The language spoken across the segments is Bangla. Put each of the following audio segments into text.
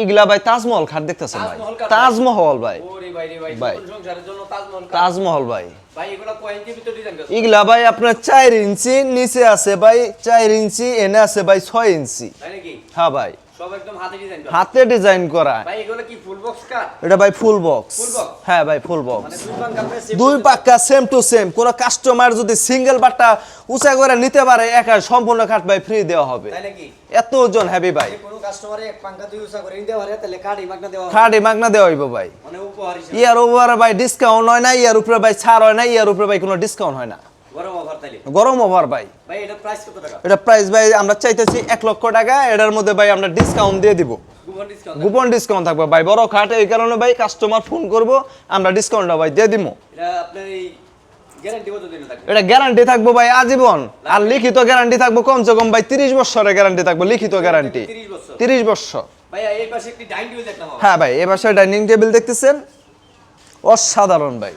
ইগলা ভাই তাজমহল খাট দেখতেছেন ভাই? তাজমহল ভাই। ভাই। তাজমহল ভাই। ইগলা ভাই আপনার চার ইঞ্চি নিচে আছে ভাই চার ইঞ্চি এনে আছে ভাই ছয় ইঞ্চি। হ্যাঁ ভাই। হাতে ডিজাইন করা। এটা ভাই ফুল বক্স হ্যাঁ ভাই ফুল বক্স মানে দুই পাক্কা সেম টু সেম কোন কাস্টমার যদি সিঙ্গেল বাট্টা উঁচা করে নিতে পারে একা সম্পূর্ণ খাট ভাই ফ্রি দেওয়া হবে। এত ওজন হেভি ভাই। কাস্টমারে এক পাঙ্কা দুই উষা করে নিতে পারে তাহলে কাঠ ইমাগনা দেওয়া হবে। মাগনা দেওয়া হইব ভাই। মানে উপহার হিসেবে। ইয়ার উপরে ভাই ডিসকাউন্ট হয় না ইয়ার উপরে ভাই ছাড় হয় না ইয়ার উপরে ভাই কোনো ডিসকাউন্ট হয় না। গরম অফার তাইলে? গরম ওভার ভাই। ভাই এটা প্রাইস কত টাকা? এটা প্রাইস ভাই আমরা চাইতেছি এক লক্ষ টাকা এটার মধ্যে ভাই আমরা ডিসকাউন্ট দিয়ে দিব। কুপন ডিসকাউন্ট ডিসকাউন্ট থাকবে। ভাই বড় খাট এই কারণে ভাই কাস্টমার ফোন করব আমরা ডিসকাউন্টটা ভাই দিয়ে দিব এটা আপনার এই গ্যারান্টি কত দিন থাকবে এটা গ্যারান্টি থাকব ভাই আজীবন। আর লিখিত গ্যারান্টি থাকব কমসে কম ভাই তিরিশ বছরের গ্যারান্টি থাকব লিখিত গ্যারান্টি। তিরিশ বছর। পাশে। হ্যাঁ ভাই এ বাসায় ডাইনিং টেবিল দেখতেছেন? অসাধারণ ভাই।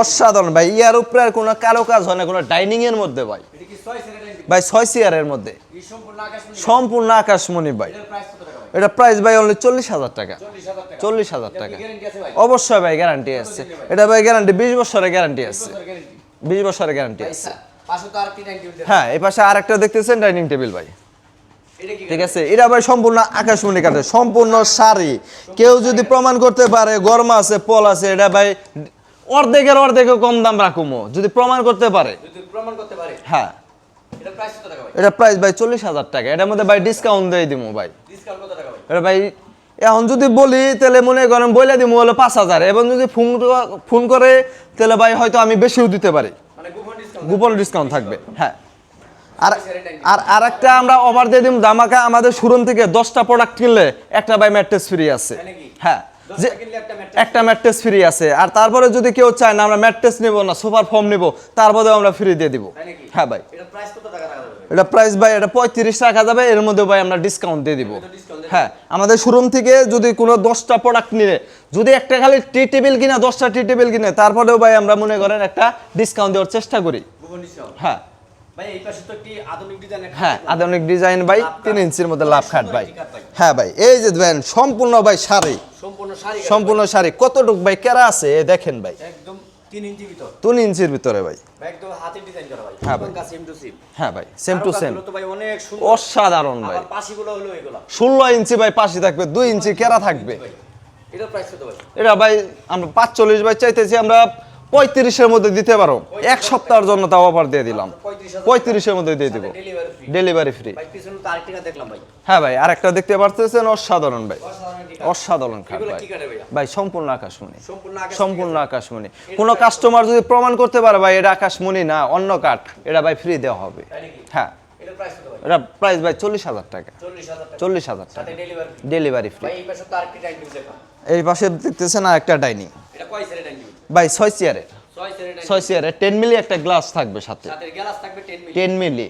অসাধারণ ভাই ইয়ার উপরে আর কোনো কারও কাজ হয় না কোনো ডাইনিং এর মধ্যে ভাই। ভাই ছয় চেয়ারের মধ্যে। এই সম্পূর্ণ আকাশ সম্পূর্ণ আকাশমণি ভাই। এটা প্রাইস ভাই অনলি চল্লিশ হাজার টাকা। চল্লিশ হাজার টাকা। অবশ্যই ভাই গ্যারান্টি আছে। এটা ভাই গ্যারান্টি বিশ বছরের গ্যারান্টি আছে। বিশ বছরের গ্যারান্টি আছে। আচ্ছা হ্যাঁ এই পাশে আর একটা দেখতেছেন ডাইনিং টেবিল ভাই। ঠিক আছে এটা ভাই সম্পূর্ণ আকাশমণি কাঠে সম্পূর্ণ শাড়ি। কেউ যদি প্রমাণ করতে পারে গরম আছে পল আছে এটা ভাই অর্ধেকের অর্ধেকে কম দাম রাখুমো। যদি প্রমাণ করতে পারে। হ্যাঁ। এটা প্রাইস ভাই? চল্লিশ হাজার টাকা। এটার মধ্যে ভাই ডিসকাউন্ট দিয়ে দিব ভাই। এটা ভাই এখন যদি বলি তাহলে মনে করেন বলে দিব হলো পাঁচ হাজার। এবং যদি ফোন ফোন করে তাহলে ভাই হয়তো আমি বেশিও দিতে পারি। মানে গোপন ডিসকাউন্ট থাকবে। হ্যাঁ। আর আর একটা আমরা অফার দিয়ে দিম দামাকা আমাদের শোরুম থেকে দশটা প্রোডাক্ট কিনলে একটা বাই ম্যাট্রেস ফ্রি আছে। হ্যাঁ। যে একটা ম্যাট্রেস ফ্রি আছে। আর তারপরে যদি কেউ চায় না আমরা ম্যাট্রেস নিব না সুপার ফর্ম নিব তারপরেও আমরা ফ্রি দিয়ে দিব। হ্যাঁ ভাই। এটা প্রাইস ভাই এটা পঁয়ত্রিশ টাকা যাবে এর মধ্যে ভাই আমরা ডিসকাউন্ট দিয়ে দিব। হ্যাঁ আমাদের শোরুম থেকে যদি কোনো দশটা প্রোডাক্ট নিলে যদি একটা খালি টি টেবিল কিনা দশটা টি টেবিল কিনে তারপরেও ভাই আমরা মনে করেন একটা ডিসকাউন্ট দেওয়ার চেষ্টা করি। হ্যাঁ। হ্যাঁ আধুনিক ডিজাইন ভাই তিন ইঞ্চির মধ্যে লাভ খাট ভাই। হ্যাঁ ভাই এই যে সম্পূর্ণ ভাই শাড়ি। সম্পূর্ণ শাড়ি কতটুক ভাই কেরা আছে দেখেন ভাই। একদম 3 ইঞ্চি ভিতর। তিন ইঞ্চির ভিতরে ভাই। হ্যাঁ ভাই। সেম টু সেম হ্যাঁ অসাধারণ ভাই। ষোলো ইঞ্চি ভাই পাশে থাকবে দুই ইঞ্চি কেরা থাকবে? এটা ভাই আমরা পাঁচচল্লিশ ভাই চাইতেছি আমরা পঁয়ত্রিশের মধ্যে দিতে পারো। এক সপ্তাহের জন্য তাও অফার দিয়ে দিলাম। পঁয়ত্রিশের মধ্যে দিয়ে দিব। ডেলিভারি ফ্রি হ্যাঁ ভাই আরেকটা দেখতে পারতেছেন অসাধারণ ভাই। অসাধারণ খাট ভাই। ভাই? সম্পূর্ণ আকাশমণি। সম্পূর্ণ আকাশ সম্পূর্ণ আকাশমণি। কোনো কাস্টমার যদি প্রমাণ করতে পারে ভাই এটা আকাশমণি না অন্য কাঠ এটা ভাই ফ্রি দেওয়া হবে। হ্যাঁ। এটা প্রাইস ভাই? চল্লিশ হাজার টাকা। চল্লিশ হাজার টাকা। ডেলিভারি ফ্রি এই পাশে দেখতেছেন আর একটা ডাইনিং ভাই ছয় চেয়ারের ছয় চেয়ারের টেন মিলি একটা গ্লাস থাকবে সাথে। সাথে গ্লাস থাকবে 10 মিলি টেন মিলি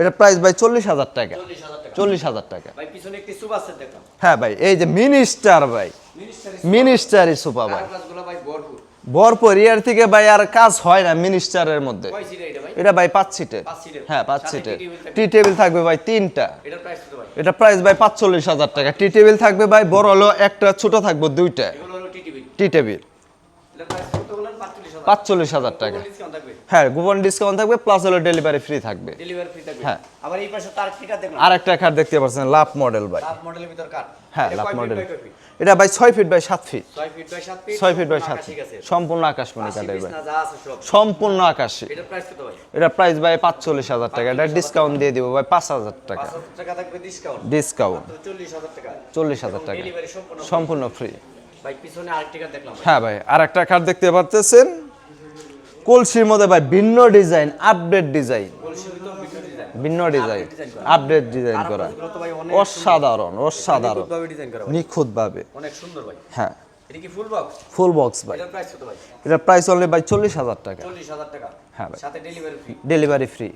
এটা প্রাইস ভাই চল্লিশ হাজার টাকা। চল্লিশ হাজার টাকা। হ্যাঁ ভাই এই যে মিনিস্টার ভাই। মিনিস্টারই সুপা ভরপুর। ইয়ার থেকে ভাই আর কাজ হয় না মিনিস্টারের মধ্যে। এটা ভাই? পাঁচ সিটের হ্যাঁ পাঁচ সিটের। টি টেবিল থাকবে। ভাই তিনটা। এটা প্রাইস ভাই? পাঁচচল্লিশ হাজার টাকা। টি টেবিল থাকবে ভাই বড় হলো একটা ছোট থাকবে দুইটা। টি টেবিল। এটার প্রাইস কত বলেন 45000 পাঁচচল্লিশ হাজার টাকা। হ্যাঁ কুপন ডিসকাউন্ট থাকবে প্লাস হলো ডেলিভারি ফ্রি থাকবে। ডেলিভারি ফ্রি থাকবে। হ্যাঁ। আবার এই পাশে তার টিকা দেখলাম আর একটা কার্ড দেখতে পাচ্ছেন লাভ মডেল ভাই। লাভ মডেলের ভিতর কাট হ্যাঁ লাভ মডেল? এটা ভাই ছয় ফিট বাই সাত ফিট 6 ফিট বাই 7 ফিট ছয় ফিট বাই সাত ঠিক ফিট সম্পূর্ণ ভাই বিছনা যা আছে সব। সম্পূর্ণ আকাশী। এটার প্রাইস কত ভাই? এটা প্রাইস ভাই পাঁচচল্লিশ হাজার টাকা। এটা ডিসকাউন্ট দিয়ে দিব ভাই পাঁচ হাজার টাকা। 5000 টাকা থাকবে ডিসকাউন্ট 40000 টাকা। চল্লিশ হাজার টাকা। ডেলিভারি সম্পূর্ণ সম্পূর্ণ ফ্রি ভাই পিছনে দেখলাম হ্যাঁ ভাই আর একটা কার্ড দেখতে কলসির মধ্যে ভাই ভিন্ন ডিজাইন আপডেট ডিজাইন। ভিন্ন ডিজাইন। আপডেট ডিজাইন করা। অসাধারণ অসাধারণ ভাবে ডিজাইন করা ভাই। নিখুঁত ভাবে অনেক সুন্দর ভাই। হ্যাঁ। ফুল বক্স ভাই। এটার প্রাইস অনলি ভাই? চল্লিশ হাজার টাকা। হ্যাঁ ভাই। ডেলিভারি ফ্রি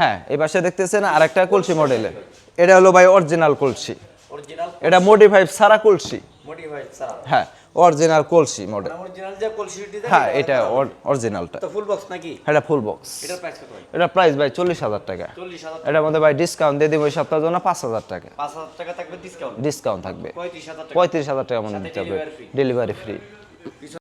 হ্যাঁ এই পাশে দেখতেছেন আর একটা কলসি মডেলের এটা হলো ভাই অরিজিনাল কলসি। এটা মডিফাই সারা কলসি। হ্যাঁ অরিজিনাল কলসি মডেল অরিজিনাল যে কলসি হ্যাঁ এটা অরিজিনালটা তো ফুল বক্স নাকি? এটা ফুল বক্স এটার প্রাইস কত এটা প্রাইস ভাই টাকা। চল্লিশ হাজার এটার মধ্যে ভাই ডিসকাউন্ট দিয়ে দিব এই সপ্তাহের জন্য পাঁচ হাজার টাকা। থাকবে ডিসকাউন্ট ডিসকাউন্ট থাকবে। পঁয়ত্রিশ হাজার টাকা। মনে হবে ডেলিভারি ফ্রি